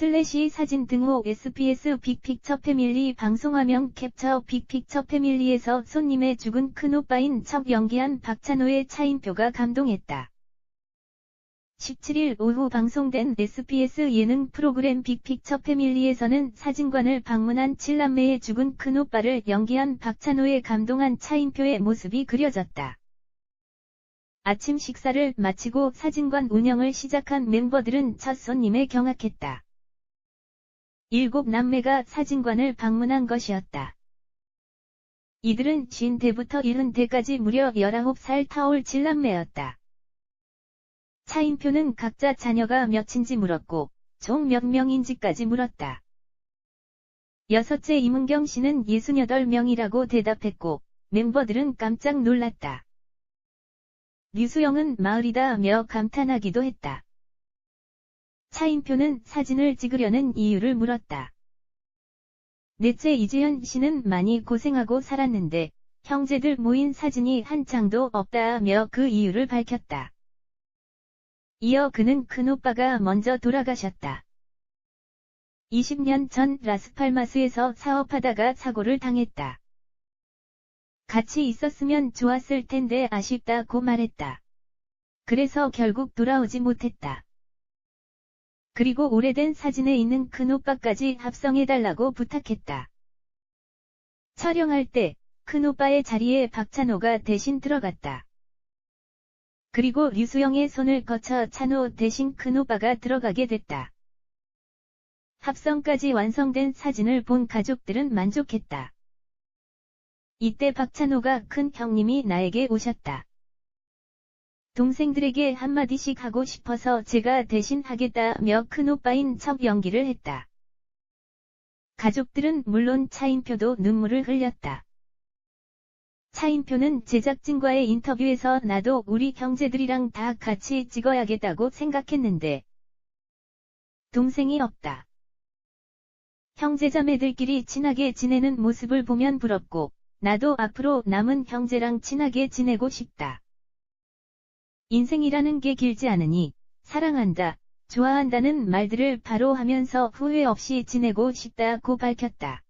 슬래시 사진 등호 SPS 빅픽처 패밀리 방송화면 캡처 빅픽처 패밀리에서 손님의 죽은 큰오빠인 척 연기한 박찬호의 차인표가 감동했다. 17일 오후 방송된 SBS 예능 프로그램 빅픽처 패밀리에서는 사진관을 방문한 칠남매의 죽은 큰오빠를 연기한 박찬호의 감동한 차인표의 모습이 그려졌다. 아침 식사를 마치고 사진관 운영을 시작한 멤버들은 첫 손님에 경악했다. 일곱 남매가 사진관을 방문한 것이었다. 이들은 50대부터 70대까지 무려 19살 타올 7남매였다. 차인표는 각자 자녀가 몇인지 물었고 총 몇 명인지까지 물었다. 여섯째 이문경 씨는 68명이라고 대답했고 멤버들은 깜짝 놀랐다. 류수영은 마을이다며 감탄하기도 했다. 차인표는 사진을 찍으려는 이유를 물었다. 넷째 이재현 씨는 많이 고생하고 살았는데 형제들 모인 사진이 한 장도 없다며 그 이유를 밝혔다. 이어 그는 큰오빠가 먼저 돌아가셨다. 20년 전 라스팔마스에서 사업하다가 사고를 당했다. 같이 있었으면 좋았을 텐데 아쉽다고 말했다. 그래서 결국 돌아오지 못했다. 그리고 오래된 사진에 있는 큰 오빠까지 합성해달라고 부탁했다. 촬영할 때 큰 오빠의 자리에 박찬호가 대신 들어갔다. 그리고 류수영의 손을 거쳐 찬호 대신 큰 오빠가 들어가게 됐다. 합성까지 완성된 사진을 본 가족들은 만족했다. 이때 박찬호가 큰 형님이 나에게 오셨다. 동생들에게 한마디씩 하고 싶어서 제가 대신 하겠다며 큰오빠인 척 연기를 했다. 가족들은 물론 차인표도 눈물을 흘렸다. 차인표는 제작진과의 인터뷰에서 나도 우리 형제들이랑 다 같이 찍어야겠다고 생각했는데 동생이 없다. 형제자매들끼리 친하게 지내는 모습을 보면 부럽고 나도 앞으로 남은 형제랑 친하게 지내고 싶다. 인생이라는 게 길지 않으니 사랑한다, 좋아한다는 말들을 바로 하면서 후회 없이 지내고 싶다고 밝혔다.